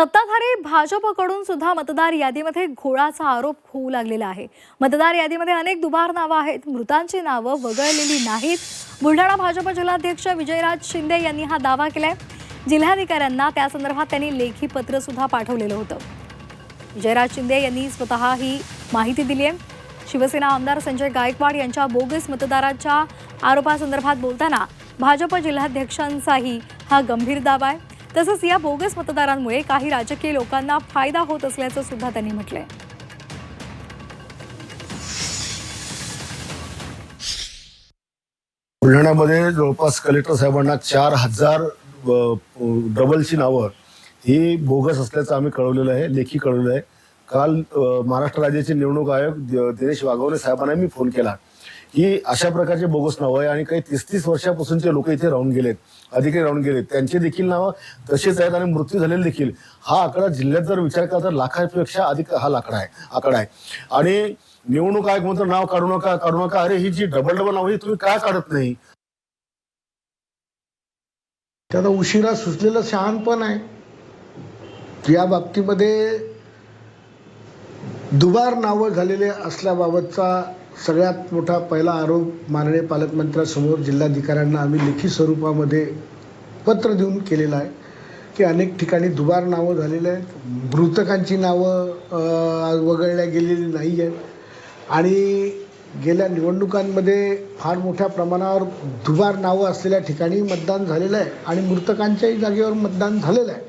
सत्ताधारी भाजपकडून सुद्धा मतदार यादीमध्ये घोळाचा आरोप होऊ लागलेला आहे. मतदार यादीमध्ये अनेक दुबार नावं आहेत. मृतांची नावं वगळलेली नाहीत. बुलढाणा भाजप जिल्हाध्यक्ष विजयराज शिंदे यांनी हा दावा केलाय. जिल्हाधिकाऱ्यांना त्या संदर्भात त्यांनी लेखी पत्र सुद्धा पाठवलेलं होतं. विजयराज शिंदे यांनी स्वतः ही माहिती दिली आहे. शिवसेना आमदार संजय गायकवाड यांच्या बोगस मतदाराच्या आरोपासंदर्भात बोलताना भाजप जिल्हाध्यक्षांचाही हा गंभीर दावा आहे. तसंच या बोगस मतदारांमुळे काही राजकीय लोकांना फायदा होत असल्याचं सुद्धा त्यांनी म्हटलंय. बुलढाण्यामध्ये जवळपास कलेक्टर साहेबांना चार हजार डबलची नावं ही बोगस असल्याचं आम्ही कळवलेलं आहे लेखी कळवलेलं आहे. काल महाराष्ट्र राज्याचे निवडणूक आयोग दिनेश वाघवणे साहेबांना मी फोन केला. ही अशा प्रकारचे बोगस नावं आहे आणि काही तीस तीस वर्षापासूनचे लोक इथे राहून गेलेत अधिकारी राहून गेलेत. त्यांचे देखील नावं तसेच आहेत आणि मृत्यू झालेले देखील. हा आकडा जिल्ह्यात जर विचार केला तर लाखापेक्षा अधिक हा लाकडा आहे आकडा आहे. आणि निवडणूक आयोग म्हणतो नाव काढू नका काढू नका. अरे ही जी डबल डबल नाव ही तुम्ही काय काढत नाही? त्याला उशिरा सुचलेलं शहाणपण आहे. या बाबतीमध्ये दुबार नावं झालेले असल्याबाबतचा सगळ्यात मोठा पहिला आरोप माननीय पालकमंत्र्यासमोर जिल्हाधिकाऱ्यांना आम्ही लेखी स्वरूपामध्ये पत्र देऊन केलेलं आहे की अनेक ठिकाणी दुबार नावं झालेली आहेत. मृतकांची नावं वगळल्या गेलेली नाही आहेत. आणि गेल्या निवडणुकांमध्ये फार मोठ्या प्रमाणावर दुबार नावं असलेल्या ठिकाणी मतदान झालेलं आहे आणि मृतकांच्याही जागेवर मतदान झालेलं आहे.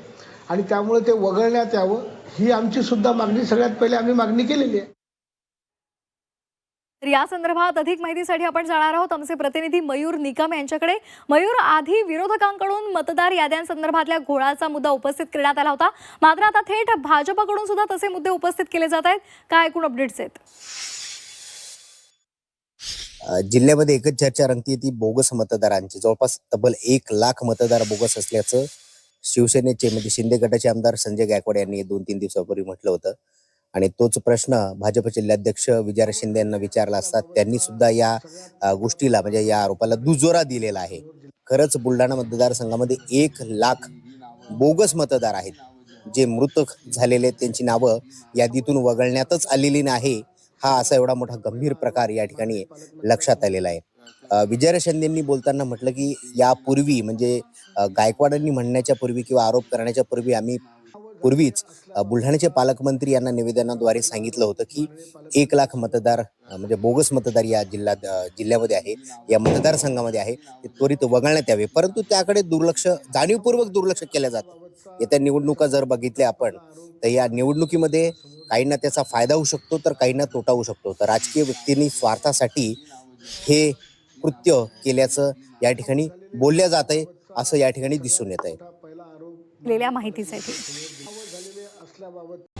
आणि त्यामुळे ते वगळण्यात यावं ही आमचीसुद्धा मागणी सगळ्यात पहिले आम्ही मागणी केलेली आहे. तर या संदर्भात अधिक माहितीसाठी आपण जाणार आहोत. आमचे प्रतिनिधी मयूर निकम यांच्याकडे. मयूर आधी विरोधकांकडून मतदार याद्यांसंदर्भातल्या घोळाचा मुद्दा उपस्थित करण्यात आला होता. मात्र आता थेट भाजपकडून सुद्धा तसे मुद्दे उपस्थित केले जात आहेत. काय एकूण अपडेट्स आहेत? जिल्ह्यामध्ये एकच चर्चा रंगती ती बोगस मतदारांची. जवळपास तब्बल एक लाख मतदार बोगस असल्याचं शिवसेनेचे म्हणजे शिंदे गटाचे आमदार संजय गायकवाड यांनी दोन तीन दिवसापूर्वी म्हटलं होतं. आणि तोच प्रश्न भाजप जिल्हाध्यक्ष विजय शिंदे यांना विचारला असता त्यांनी सुद्धा या गोष्टीला म्हणजे या आरोपाला दुजोरा दिलेला आहे. खरंच बुलढाणा मतदारसंघामध्ये एक लाख बोगस मतदार आहेत जे मृत झालेले आहेत, त्यांची नावं यादीतून वगळण्यातच आलेली नाही. हा असा एवढा मोठा गंभीर प्रकार या ठिकाणी लक्षात आलेला आहे. विजय शिंदेंनी बोलताना म्हटलं की यापूर्वी म्हणजे गायकवाडांनी म्हणण्याच्या पूर्वी किंवा आरोप करण्याच्या पूर्वी आम्ही पूर्वीच बुलढाण्याचे पालकमंत्री यांना निवेदनाद्वारे सांगितलं होतं की एक लाख मतदार म्हणजे बोगस मतदार या जिल्ह्यात अ, जिल्ह्यामध्ये आहे या मतदारसंघामध्ये आहे ते त्वरित वगळण्यात यावे. परंतु त्याकडे दुर्लक्ष जाणीवपूर्वक दुर्लक्ष केलं जातं. येत्या निवडणुका जर बघितल्या आपण तर या निवडणुकीमध्ये काहींना त्याचा फायदा होऊ शकतो तर काहींना तोटा होऊ शकतो. तर राजकीय व्यक्तींनी स्वार्थासाठी हे कृत्य केल्याचं या ठिकाणी बोलल्या जात आहे असं या ठिकाणी दिसून येत आहे माहितीसाठी. असल्याबाबत